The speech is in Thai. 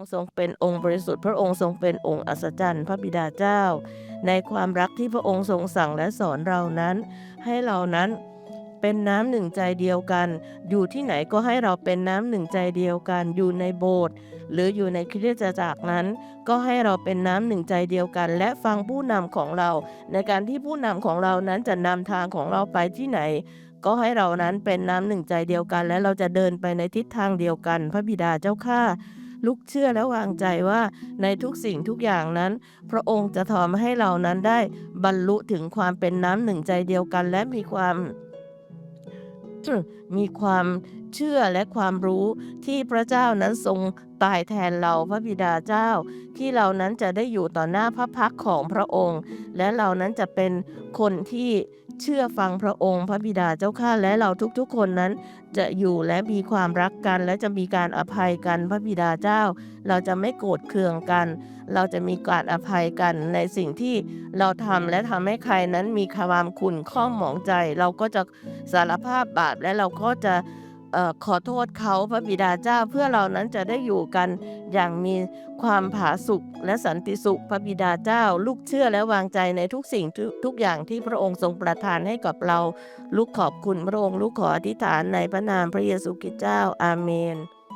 องค์ทรงเป็นองค์บริสุทธิ์ พระองค์ทรงเป็นองค์อัศจรรย์ พระบิดาเจ้า ในความรักที่พระองค์ทรงสั่งและสอนเรานั้น ให้เรานั้นเป็นน้ำหนึ่งใจเดียวกัน อยู่ที่ไหนก็ให้เราเป็นน้ำหนึ่งใจเดียวกัน อยู่ในโบสถ์หรืออยู่ในคริสตจักรนั้น ก็ให้เราเป็นน้ำหนึ่งใจเดียวกัน และฟังผู้นำของเรา ในการที่ผู้นำของเรานั้นจะนำทางของเราไปที่ไหน ก็ให้เรานั้นเป็นน้ำหนึ่งใจเดียวกัน และเราจะเดินไปในทิศทางเดียวกัน พระบิดาเจ้าข้า ลุกเชื่อและวางใจว่าในทุกสิ่งทุกอย่างนั้น พระองค์จะทำให้เรานั้นได้บรรลุถึงความเป็นน้ำหนึ่งใจเดียวกันและมีความมีความ เชื่อและความรู้ที่พระเจ้านั้นทรงตายแทนเราพระบิดาเจ้า ที่เรานั้นจะได้อยู่ต่อหน้าพระพักของพระองค์ และเรานั้นจะเป็นคนที่เชื่อฟังพระองค์ พระบิดาเจ้าข้าและเราทุกๆคนนั้น จะอยู่และมีความรักกัน และจะมีการอภัยกันพระบิดาเจ้า เราจะไม่โกรธเคืองกัน เราจะมีการอภัยกันในสิ่งที่เราทำและทำให้ใครนั้นมีความขุ่นข้องหมองใจ เราก็จะสารภาพบาปและเราก็จะ ขอโทษเขาพระบิดาเจ้าเพื่อเรานั้นจะได้อยู่กันอย่างมีความผาสุกและสันติสุขพระบิดาเจ้า ลูกเชื่อและวางใจในทุกสิ่งทุกทุกอย่างที่พระองค์ทรงประทานให้กับเรา ลูกขอบคุณพระองค์ลูกขออธิษฐานในพระนามพระเยซูคริสต์เจ้าอาเมน